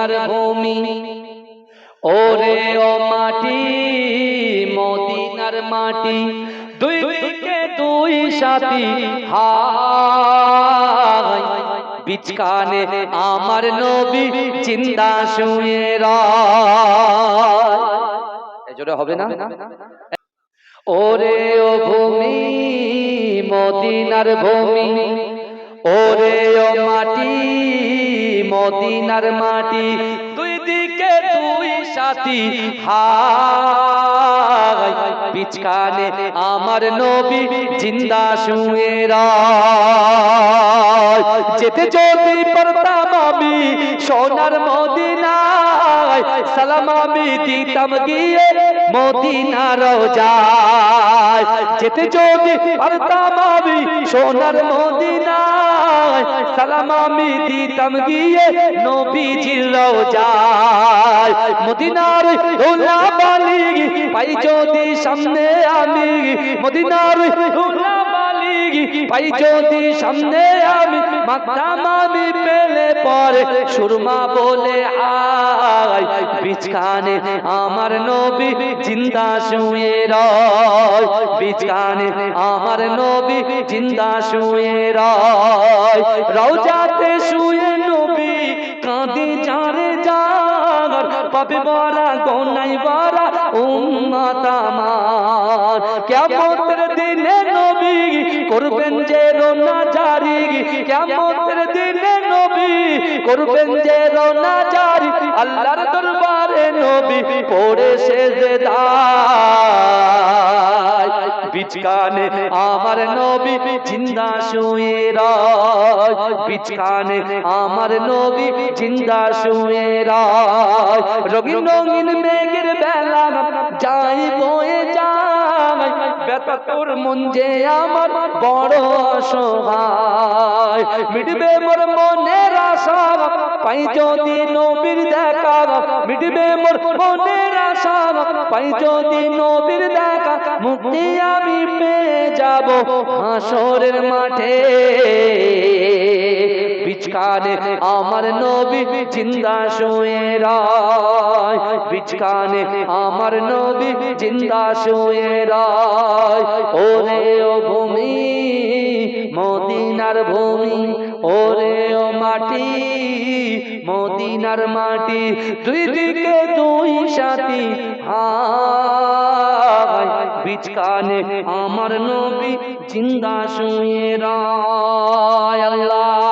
মদিনার ভূমি। ওরে ও মাটি, মদিনার মাটি দুই দিকে দুই সাথী হাই বিচকানে আমার নবী চিন্তা শুয়ে জোরে হবে না? ওরে ও ভূমি, মদিনার ভূমি, ওরে ও মাটি মদিনার মাটি, দুই দিকে দুই সাথী। হাই বিচকানে আমার নবী জিন্দা শুয়ে যেতে যদি পারতাম আমি সোনার মদিনায়, সালাম আমি দিতাম গিয়ে মদিনার যায়। যেতে যদি পারতাম আমি সোনার মদিনায়, সালাম আমি দিতাম গিয়ে নবীজির যায় মদিনার দোলা বালি পাই যদি সামনে আমি, মদিনার বালি পাই যদি সামনে আমি, মাতাম আমি পেলে পরে সুরমা বলে আয়। বিচকানে আমার নবী জিন্দা শুয়ে রয়। বিচকানে আমার নবী জিন্দা শুয়ে রয়। রওজাতে শুয়ে নবী কাঁদে যারে যার পাবে বড়া গোনাই বড়া উম্মত আমার। কেমতের দিনে নবী করবেন যে রোনা জারি। নবী করবেন যে রোনাজারি আল্লাহর দরবারে নবী পড়ে সেজদায়। বিচকানে আমার নবী জিন্দা শুয়ে রয়। বিচকানে আমার নবী জিন্দা শুয়ে রয়। রঙিন রঙিন মেঘের বেলা যাই বয়ে যায় ব্যথা তোর মন যে আমার বড় অসহায়। মিটবে মোর আশা পাই নবীর দেখা, মিটবে মোর মনের আশা। পাই নবীর দেখা, মুক্তি আমি পেয়ে যাব হাসরের মাঠে। বিচকানে আমার নবী জিন্দা শুয়ে রায়। বিচকানে আমার নবী জিন্দা শুয়ে রায়। ওরে ও ভূমি, মদিনার ভূমি, ওরে ও মাটি, মদিনার মাটি, দুই দিকে দুই সাথী হাই বিচকানে আমার নবী জিন্দা শুয়ে রায়। আল্লাহ।